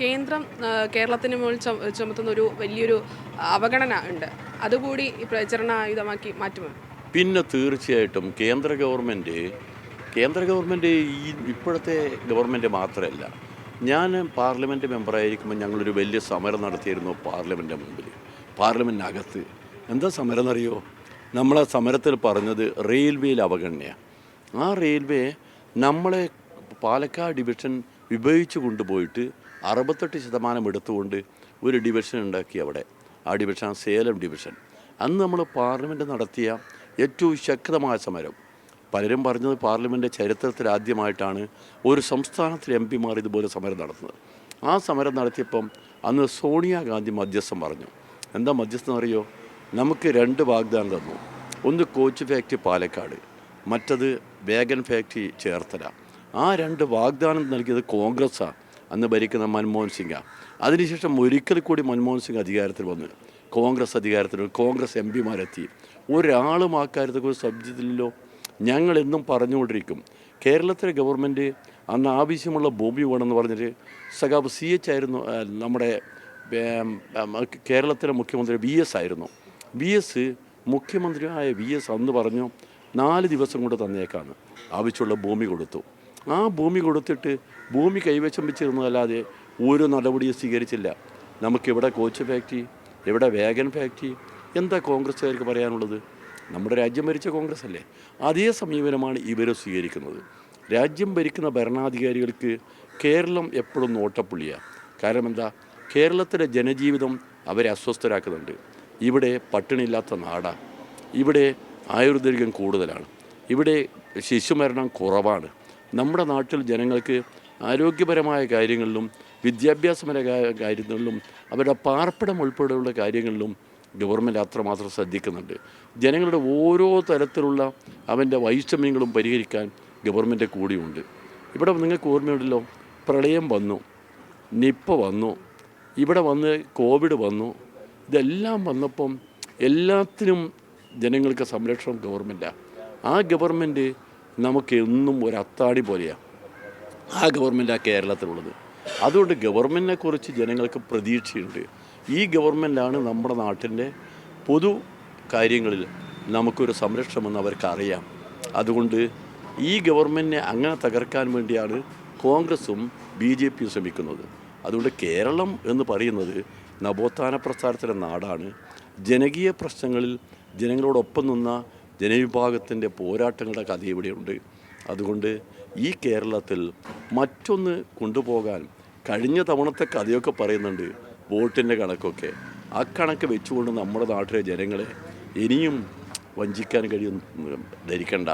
കേന്ദ്രം കേരളത്തിന് മുകളിൽ ചുമത്തുന്ന ഒരു വലിയൊരു അവഗണന ഉണ്ട്. അതുകൂടി ഈ പ്രചരണായുധമാക്കി മാറ്റുമോ? പിന്നെ തീർച്ചയായിട്ടും കേന്ദ്ര ഗവൺമെന്റ് കേന്ദ്ര ഗവൺമെന്റ് ഈ ഇപ്പോഴത്തെ ഗവൺമെന്റ് മാത്രമല്ല. ഞാൻ പാർലമെന്റ് മെമ്പറായിരിക്കുമ്പോൾ ഞങ്ങളൊരു വലിയ സമരം നടത്തിയിരുന്നു പാർലമെന്റിന്റെ മുമ്പിൽ പാർലമെന്റിനകത്ത് എന്താ സമരം എന്നറിയോ നമ്മളെ സമരത്തിൽ പറഞ്ഞത് റെയിൽവേയിൽ അവഗണനയാണ് ആ റെയിൽവേ നമ്മളെ പാലക്കാട് ഡിവിഷൻ വിഭജിച്ചു കൊണ്ടുപോയിട്ട് അറുപത്തെട്ട് ശതമാനം എടുത്തുകൊണ്ട് ഒരു ഡിവിഷൻ ഉണ്ടാക്കി അവിടെ. ആ ഡിവിഷൻ സേലം ഡിവിഷൻ അന്ന് നമ്മൾ പാർലമെന്റ് നടത്തിയ ഏറ്റവും ശക്തമായ സമരം. പലരും പറഞ്ഞത് പാർലമെന്റ് ചരിത്രത്തിൽ ആദ്യമായിട്ടാണ് ഒരു സംസ്ഥാനത്തിലെ എം പിമാർ ഇതുപോലെ സമരം നടത്തുന്നത്. ആ സമരം നടത്തിയപ്പം അന്ന് സോണിയാഗാന്ധി മധ്യസ്ഥം പറഞ്ഞു. എന്താ മധ്യസ്ഥം അറിയോ? നമുക്ക് രണ്ട് വാഗ്ദാനം തന്നു. ഒന്ന് കോച്ച് ഫാക്ടറി പാലക്കാട് മറ്റത് വേഗൻ ഫാക്ടറി ചേർത്തല. ആ രണ്ട് വാഗ്ദാനം നൽകിയത് കോൺഗ്രസ്സാണ്. അന്ന് ഭരിക്കുന്ന മൻമോഹൻ സിംഗാണ് അതിനുശേഷം ഒരിക്കൽ കൂടി മൻമോഹൻ സിംഗ് അധികാരത്തിൽ വന്ന്. കോൺഗ്രസ് അധികാരത്തിൽ കോൺഗ്രസ് എം പിമാരെത്തി. ഒരാളും ആ കാര്യത്തെക്കുറിച്ച് ശ്രദ്ധിച്ചില്ലല്ലോ ഞങ്ങൾ എന്നും പറഞ്ഞുകൊണ്ടിരിക്കും. കേരളത്തിലെ ഗവൺമെന്റ് അന്ന് ആവശ്യമുള്ള ഭൂമി വേണമെന്ന് പറഞ്ഞിട്ട് സഖാബ് സി എച്ച് ആയിരുന്നു നമ്മുടെ കേരളത്തിലെ മുഖ്യമന്ത്രി വി എസ് ആയിരുന്നു. വി എസ് മുഖ്യമന്ത്രിയായ വി എസ് അന്ന് പറഞ്ഞു നാല് ദിവസം കൊണ്ട് തന്നേക്കാണ് ആവശ്യമുള്ള ഭൂമി കൊടുത്തു. ആ ഭൂമി കൊടുത്തിട്ട് ഭൂമി കൈവശം വെച്ചിരുന്നതല്ലാതെ ഒരു നടപടിയും സ്വീകരിച്ചില്ല. നമുക്കിവിടെ കോച്ച് ഫാക്ടറി ഇവിടെ വേഗൻ ഫാക്ടറി എന്താ കോൺഗ്രസ്സുകാർക്ക് പറയാനുള്ളത്? നമ്മുടെ രാജ്യം ഭരിച്ച കോൺഗ്രസ് അല്ലേ അതേ സമീപനമാണ് ഇവർ സ്വീകരിക്കുന്നത്. രാജ്യം ഭരിക്കുന്ന ഭരണാധികാരികൾക്ക് കേരളം എപ്പോഴും നോട്ടപ്പുള്ളിയാണ് കാരണം എന്താ? കേരളത്തിലെ ജനജീവിതം അവരെ അസ്വസ്ഥരാക്കുന്നുണ്ട്. ഇവിടെ പട്ടിണിയില്ലാത്ത നാടാണ് ഇവിടെ ആയുർദൈർഘ്യം കൂടുതലാണ്. ഇവിടെ ശിശുമരണം കുറവാണ്. നമ്മുടെ നാട്ടിൽ ജനങ്ങൾക്ക് ആരോഗ്യപരമായ കാര്യങ്ങളിലും വിദ്യാഭ്യാസപരമായ കാര്യങ്ങളിലും അവരുടെ പാർപ്പിടം ഉൾപ്പെടെയുള്ള കാര്യങ്ങളിലും ഗവൺമെന്റ് അത്രമാത്രം ശ്രദ്ധിക്കുന്നുണ്ട്. ജനങ്ങളുടെ ഓരോ തരത്തിലുള്ള അവന്റെ വൈഷമ്യങ്ങളും പരിഹരിക്കാൻ ഗവൺമെന്റ് കൂടിയുണ്ട്. ഇവിടെ നിങ്ങൾക്ക് ഓർമ്മയുണ്ടല്ലോ പ്രളയം വന്നു നിപ്പ വന്നു ഇവിടെ വന്ന് കോവിഡ് വന്നു ഇതെല്ലാം വന്നപ്പം എല്ലാത്തിനും ജനങ്ങൾക്ക് സംരക്ഷണം ഗവൺമെന്റാണ് ആ ഗവൺമെന്റ് നമുക്ക് എന്നും ഒരു അത്താടി പോലെയാണ് ആ ഗവൺമെന്റാണ് കേരളത്തിലുള്ളത്. അതുകൊണ്ട് ഗവൺമെന്റിനെ കുറിച്ച് ജനങ്ങൾക്ക് പ്രതീക്ഷയുണ്ട്. ഈ ഗവൺമെന്റാണ് നമ്മുടെ നാട്ടിന്റെ പൊതു കാര്യങ്ങളിൽ നമുക്കൊരു സംരക്ഷണമെന്ന് അവർക്ക് അറിയാം അതുകൊണ്ട് ഈ ഗവൺമെന്റിനെ അങ്ങനെ തകർക്കാൻ വേണ്ടിയാണ് കോൺഗ്രസും ബി ജെ പിയും ശ്രമിക്കുന്നത്. അതുകൊണ്ട് കേരളം എന്ന് പറയുന്നത് നവോത്ഥാന പ്രസ്ഥാനത്തിന്റെ നാടാണ്. ജനകീയ പ്രശ്നങ്ങളിൽ ജനങ്ങളോടൊപ്പം നിന്ന ജനവിഭാഗത്തിന്റെ പോരാട്ടങ്ങളുടെ കഥ ഇവിടെയുണ്ട്. അതുകൊണ്ട് ഈ കേരളത്തിൽ മറ്റൊന്ന് കൊണ്ടുപോകാൻ കഴിഞ്ഞ തവണത്തെ കഥയൊക്കെ പറയുന്നുണ്ട് വോട്ടിന്റെ കണക്കൊക്കെ. ആ കണക്ക് വെച്ചുകൊണ്ട് നമ്മുടെ നാട്ടിലെ ജനങ്ങളെ ഇനിയും വഞ്ചിക്കാൻ കഴിയും ധരിക്കണ്ട.